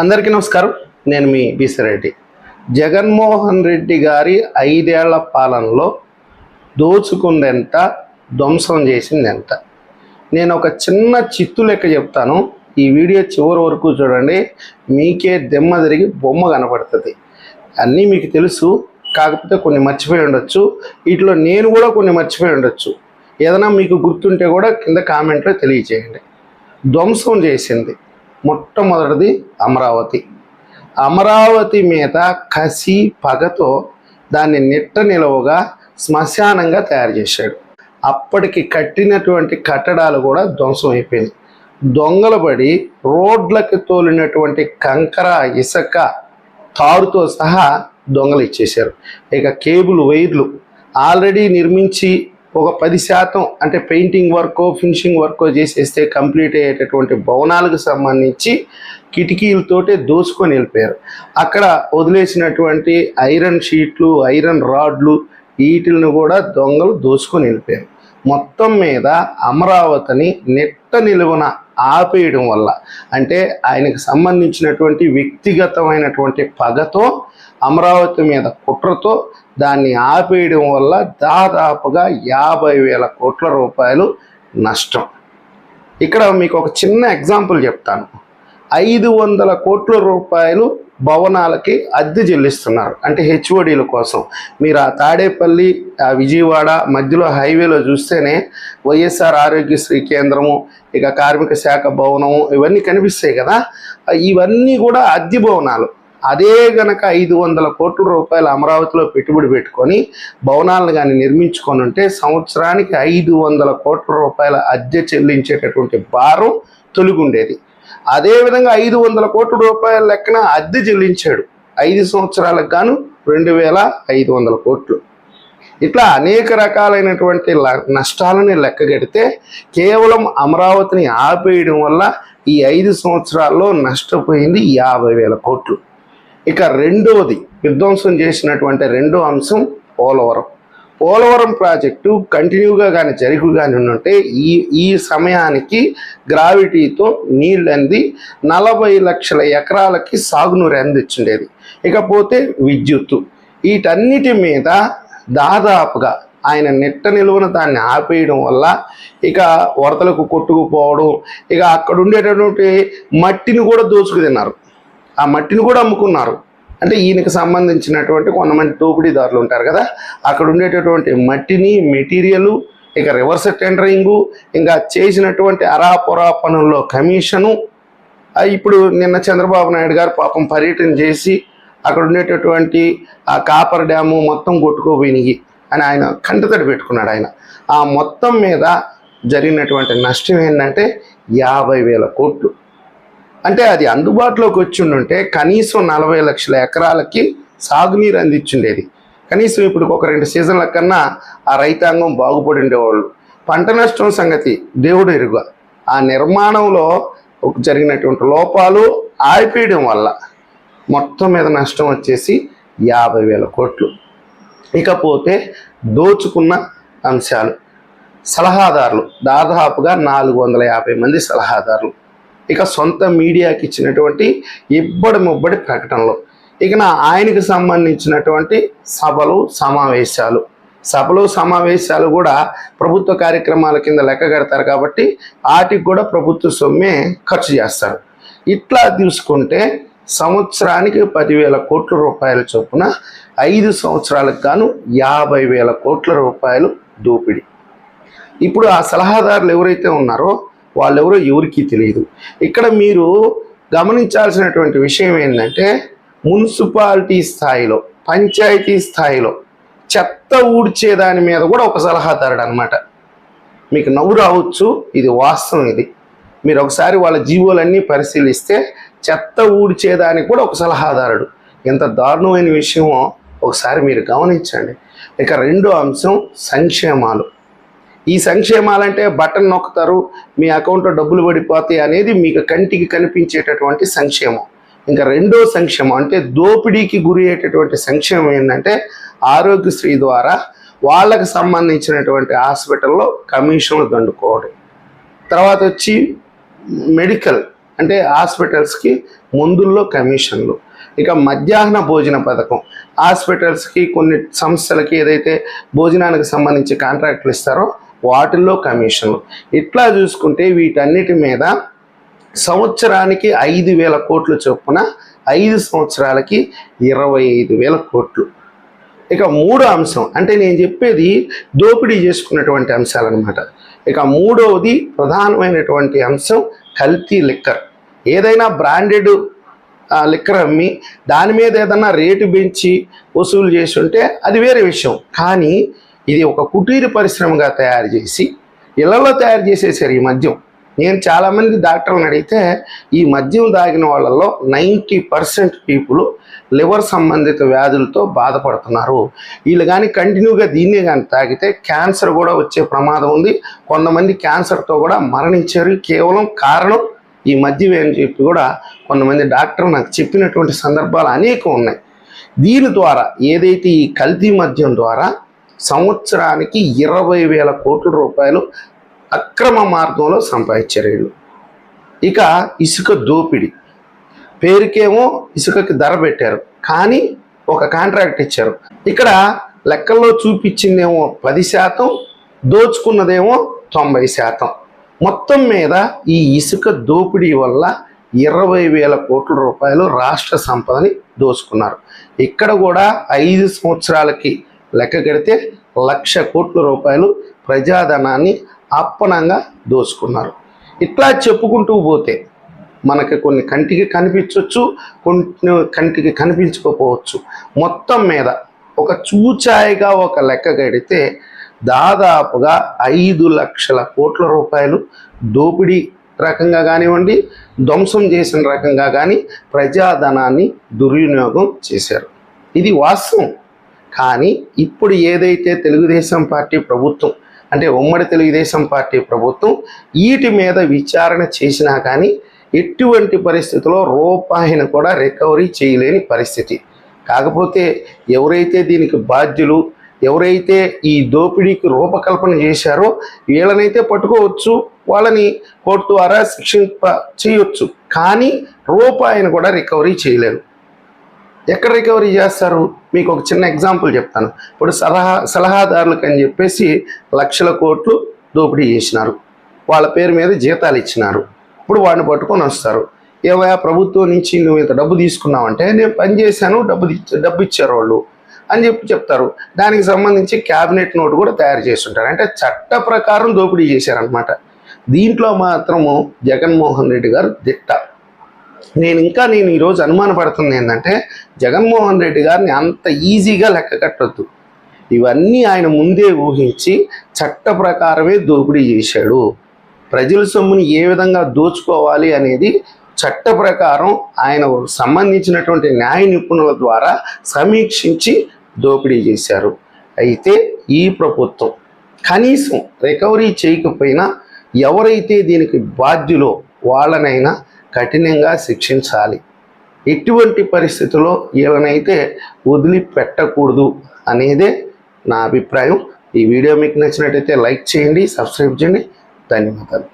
అందరికీ నమస్కారం. నేను మీ బీసరెడ్డి. జగన్మోహన్ రెడ్డి గారి ఐదేళ్ళ పాలనలో దోచుకుందెంత ధ్వంసం చేసింది ఎంత నేను ఒక చిన్న చిత్తు లెక్క చెప్తాను. ఈ వీడియో చివరి వరకు చూడండి. మీకే దెమ్మ తిరిగి బొమ్మ కనపడుతుంది. అన్నీ మీకు తెలుసు. కాకపోతే కొన్ని మర్చిపోయి ఉండొచ్చు. వీటిలో నేను కూడా కొన్ని మర్చిపోయి ఉండొచ్చు. ఏదైనా మీకు గుర్తుంటే కూడా కింద కామెంట్లో తెలియచేయండి. ధ్వంసం చేసింది. మొట్టమొదటిది అమరావతి. అమరావతి మీద కసి పగతో దాన్ని నిట్ట నిలవుగా శ్మశానంగా తయారు చేశాడు. అప్పటికి కట్టినటువంటి కట్టడాలు కూడా ధ్వంసం అయిపోయింది. దొంగలు పడి రోడ్లకు తోలినటువంటి కంకర ఇసుక తారుతో సహా దొంగలు ఇచ్చేశారు. ఇక కేబుల్ వైర్లు ఆల్రెడీ నిర్మించి ఒక పది శాతం అంటే పెయింటింగ్ వర్కో ఫినిషింగ్ వర్కో చేసేస్తే కంప్లీట్ అయ్యేటటువంటి భవనాలకు సంబంధించి కిటికీలతోటే దోసుకొని వెళ్ళిపోయారు. అక్కడ వదిలేసినటువంటి ఐరన్ షీట్లు ఐరన్ రాడ్లు వీటిని కూడా దొంగలు దోసుకొని వెళ్ళిపోయారు. మొత్తం మీద అమరావతిని నెట్ట నిలువన ఆపేయడం వల్ల. అంటే ఆయనకు సంబంధించినటువంటి వ్యక్తిగతమైనటువంటి పగతో అమరావతి మీద కుట్రతో దాన్ని ఆపేయడం వల్ల దాదాపుగా యాభై వేల కోట్ల రూపాయలు నష్టం. ఇక్కడ మీకు ఒక చిన్న ఎగ్జాంపుల్ చెప్తాను. ఐదు వందల కోట్ల రూపాయలు భవనాలకి అద్దె చెల్లిస్తున్నారు. అంటే హెచ్ఓడీల కోసం. మీరు ఆ తాడేపల్లి ఆ విజయవాడ మధ్యలో హైవేలో చూస్తేనే వైఎస్ఆర్ ఆరోగ్యశ్రీ కేంద్రము ఇక కార్మిక శాఖ భవనము ఇవన్నీ కనిపిస్తాయి కదా. ఇవన్నీ కూడా అద్దె భవనాలు. అదే గనక ఐదు వందల కోట్ల రూపాయలు అమరావతిలో పెట్టుబడి పెట్టుకొని భవనాలను కానీ నిర్మించుకొని ఉంటే సంవత్సరానికి ఐదు వందల కోట్ల రూపాయల అద్దె చెల్లించేటటువంటి భారం తొలిగుండేది. అదేవిధంగా ఐదు వందల కోట్ల రూపాయల లెక్కన అద్దె చెల్లించాడు. ఐదు సంవత్సరాలకు గాను రెండు వేల ఐదు వందల కోట్లు. ఇట్లా అనేక రకాలైనటువంటి ల- నష్టాలని లెక్కగెడితే కేవలం అమరావతిని ఆపేయడం వల్ల ఈ ఐదు సంవత్సరాల్లో నష్టపోయింది యాభై వేల కోట్లు. ఇక రెండవది విధ్వంసం చేసినటువంటి రెండో అంశం పోలవరం. పోలవరం ప్రాజెక్టు కంటిన్యూగా కానీ జరిగి కానీ ఉంటే ఈ ఈ సమయానికి గ్రావిటీతో నీళ్ళు అంది నలభై లక్షల ఎకరాలకి సాగునీరు అందించుండేది. ఇకపోతే విద్యుత్తు. వీటన్నిటి మీద దాదాపుగా ఆయన నెట్ట నిలువన దాన్ని ఆపేయడం వల్ల ఇక వరదలకు కొట్టుకుపోవడం ఇక అక్కడ ఉండేటటువంటి మట్టిని కూడా దోచుకు తిన్నారు ఆ మట్టిని కూడా అమ్ముకున్నారు. అంటే ఈయనకి సంబంధించినటువంటి కొంతమంది దోపిడీదారులు ఉంటారు కదా అక్కడ ఉండేటటువంటి మట్టిని మెటీరియలు ఇక రివర్స్ టెండరింగు ఇంకా చేసినటువంటి అరాపురా పనుల్లో కమిషను ఇప్పుడు నిన్న చంద్రబాబు నాయుడు గారు పాపం పర్యటన చేసి అక్కడ ఉండేటటువంటి ఆ కాపర్ డ్యాము మొత్తం కొట్టుకోపోయినాయి అని ఆయన కంటతడి పెట్టుకున్నాడు ఆయన. ఆ మొత్తం మీద జరిగినటువంటి నష్టం ఏంటంటే యాభై వేల కోట్లు. అంటే అది అందుబాటులోకి వచ్చి ఉంటే కనీసం నలభై లక్షల ఎకరాలకి సాగునీరు అందించుండేది. కనీసం ఇప్పుడు ఒక రెండు సీజన్ల కన్నా ఆ రైతాంగం బాగుపడి ఉండేవాళ్ళు. పంట నష్టం సంగతి దేవుడు ఎరుగ. ఆ నిర్మాణంలో జరిగినటువంటి లోపాలు ఆగిపోయడం వల్ల మొత్తం మీద నష్టం వచ్చేసి యాభై వేల కోట్లు. ఇకపోతే దోచుకున్న అంశాలు. సలహాదారులు. దాదాపుగా నాలుగు వందల యాభై మంది సలహాదారులు. ఇక సొంత మీడియాకి ఇచ్చినటువంటి ఇబ్బడి ముబ్బడి ప్రకటనలు. ఇక నా ఆయనకి సంబంధించినటువంటి సభలు సమావేశాలు. సభలు సమావేశాలు కూడా ప్రభుత్వ కార్యక్రమాల కింద లెక్క కడతారు కాబట్టి వాటికి కూడా ప్రభుత్వ సొమ్మే ఖర్చు చేస్తారు. ఇట్లా తీసుకుంటే సంవత్సరానికి పదివేల కోట్ల రూపాయల చొప్పున ఐదు సంవత్సరాలకు గాను యాభై వేల కోట్ల రూపాయలు దోపిడీ. ఇప్పుడు ఆ సలహాదారులు ఎవరైతే ఉన్నారో వాళ్ళెవరో ఎవరికి తెలియదు. ఇక్కడ మీరు గమనించాల్సినటువంటి విషయం ఏంటంటే మున్సిపాలిటీ స్థాయిలో పంచాయతీ స్థాయిలో చెత్త ఊడ్చే దాని మీద కూడా ఒక సలహాదారుడు అనమాట మీకు నవ్వు రావచ్చు ఇది వాస్తవం ఇది. మీరు ఒకసారి వాళ్ళ జీవోలన్నీ పరిశీలిస్తే చెత్త ఊడ్చేదానికి కూడా ఒక సలహాదారుడు ఎంత దారుణమైన విషయమో ఒకసారి మీరు గమనించండి. ఇక రెండో అంశం సంక్షేమాలు. ఈ సంక్షేమాలంటే బటన్ నొక్కుతారు మీ అకౌంట్లో డబ్బులు పడిపోతాయి అనేది మీకు కంటికి కనిపించేటటువంటి సంక్షేమం. ఇంకా రెండో సంక్షేమం అంటే దోపిడీకి గురి అయ్యేటటువంటి సంక్షేమం ఏంటంటే ఆరోగ్యశ్రీ ద్వారా వాళ్ళకు సంబంధించినటువంటి హాస్పిటల్లో కమిషన్లు దండుకోవడం. తర్వాత వచ్చి మెడికల్ అంటే హాస్పిటల్స్కి మందుల్లో కమిషన్లు. ఇక మధ్యాహ్న భోజన పథకం. హాస్పిటల్స్కి కొన్ని సంస్థలకి ఏదైతే భోజనానికి సంబంధించి కాంట్రాక్ట్లు ఇస్తారో వాటిల్లో కమిషన్లు ఇట్లా చూసుకుంటే వీటన్నిటి మీద సంవత్సరానికి ఐదు వేల కోట్లు చొప్పున ఐదు సంవత్సరాలకి ఇరవై ఐదు వేల కోట్లు. ఇక మూడో అంశం అంటే నేను చెప్పేది దోపిడీ చేసుకున్నటువంటి అంశాలన్నమాట. ఇక మూడవది ప్రధానమైనటువంటి అంశం కల్తీ లిక్కర్. ఏదైనా బ్రాండెడ్ లిక్కర్ అమ్మి దాని మీద ఏదన్నా రేటు పెంచి వసూలు చేసి ఉంటే అది వేరే విషయం. కానీ ఇది ఒక కుటీర పరిశ్రమగా తయారు చేసి ఇళ్ళలో తయారు చేసేసారు ఈ మద్యం. నేను చాలామంది డాక్టర్లను అడిగితే ఈ మద్యం దాగిన వాళ్ళల్లో నైంటీ పర్సెంట్ పీపుల్ లివర్ సంబంధిత వ్యాధులతో బాధపడుతున్నారు. వీళ్ళు కానీ కంటిన్యూగా దీన్నే కానీ తాగితే క్యాన్సర్ కూడా వచ్చే ప్రమాదం ఉంది. కొంతమంది క్యాన్సర్తో కూడా మరణించారు. కేవలం కారణం ఈ మద్యం అని చెప్పి కూడా కొంతమంది డాక్టర్లు నాకు చెప్పినటువంటి సందర్భాలు అనేకం ఉన్నాయి. దీని ద్వారా ఏదైతే ఈ కల్తీ మద్యం ద్వారా సంవత్సరానికి ఇరవై వేల కోట్ల రూపాయలు అక్రమ మార్గంలో సంపాదించారు వీళ్ళు. ఇక ఇసుక దోపిడి. పేరుకేమో ఇసుకకి ధర పెట్టారు కానీ ఒక కాంట్రాక్ట్ ఇచ్చారు. ఇక్కడ లెక్కల్లో చూపించిందేమో పది శాతం దోచుకున్నదేమో తొంభై శాతం. మొత్తం మీద ఈ ఇసుక దోపిడీ వల్ల ఇరవై వేల కోట్ల రూపాయలు రాష్ట్ర సంపదని దోచుకున్నారు. ఇక్కడ కూడా ఐదు సంవత్సరాలకి లెక్క కడితే లక్ష కోట్ల రూపాయలు ప్రజాధనాన్ని అప్పనంగా దోచుకున్నారు ఇట్లా చెప్పుకుంటూ పోతే మనకి కొన్ని కంటికి కనిపించవచ్చు కొన్ని కంటికి కనిపించకపోవచ్చు. మొత్తం మీద ఒక చూచాయిగా ఒక లెక్క కడితే దాదాపుగా ఐదు లక్షల కోట్ల రూపాయలు దోపిడీ రకంగా కానివ్వండి ధ్వంసం చేసిన రకంగా కానీ ప్రజాధనాన్ని దుర్వినియోగం చేశారు. ఇది వాస్తవం. కానీ ఇప్పుడు ఏదైతే తెలుగుదేశం పార్టీ ప్రభుత్వం అంటే ఉమ్మడి తెలుగుదేశం పార్టీ ప్రభుత్వం వీటి మీద విచారణ చేసినా కానీ ఎటువంటి పరిస్థితుల్లో రూపాయిని కూడా రికవరీ చేయలేని పరిస్థితి. కాకపోతే ఎవరైతే దీనికి బాధ్యులు ఎవరైతే ఈ దోపిడీకి రూపకల్పన చేశారో వీళ్ళనైతే పట్టుకోవచ్చు వాళ్ళని కోర్టు ద్వారా శిక్షింప చేయొచ్చు. కానీ రూపాయిని కూడా రికవరీ చేయలేరు. ఎక్కడ రికవరీ చేస్తారు? మీకు ఒక చిన్న ఎగ్జాంపుల్ చెప్తాను. ఇప్పుడు సలహా సలహాదారులకు అని చెప్పేసి లక్షల కోట్లు దోపిడీ చేసినారు. వాళ్ళ పేరు మీద జీతాలు ఇచ్చినారు. ఇప్పుడు వాడిని పట్టుకొని వస్తారు. ఏవయా ప్రభుత్వం నుంచి నువ్వు ఇంత డబ్బు తీసుకున్నావంటే నేను పని చేశాను డబ్బు డబ్బు ఇచ్చారు వాళ్ళు అని చెప్పి చెప్తారు. దానికి సంబంధించి క్యాబినెట్ నోట్ కూడా తయారు చేస్తుంటారు. అంటే చట్ట ప్రకారం దోపిడీ చేశారనమాట దీంట్లో మాత్రము జగన్మోహన్ రెడ్డి గారు దిట్ట. నేను ఇంకా నేను ఈరోజు అనుమానపడుతుంది ఏంటంటే జగన్మోహన్ రెడ్డి గారిని అంత ఈజీగా లెక్క కట్టొద్దు. ఇవన్నీ ఆయన ముందే ఊహించి చట్ట ప్రకారమే దోపిడీ చేశాడు. ప్రజల సొమ్ముని ఏ విధంగా దోచుకోవాలి అనేది చట్ట ప్రకారం ఆయన సంబంధించినటువంటి న్యాయ నిపుణుల ద్వారా సమీక్షించి దోపిడీ చేశారు. అయితే ఈ ప్రభుత్వం కనీసం రికవరీ చేయకపోయినా ఎవరైతే దీనికి బాధ్యులో వాళ్ళనైనా కఠినంగా శిక్షించాలి. ఎటువంటి పరిస్థితుల్లో వీళ్ళనైతే వదిలిపెట్టకూడదు అనేదే నా అభిప్రాయం. ఈ వీడియో మీకు నచ్చినట్టయితే లైక్ చేయండి సబ్స్క్రైబ్ చేయండి. ధన్యవాదాలు.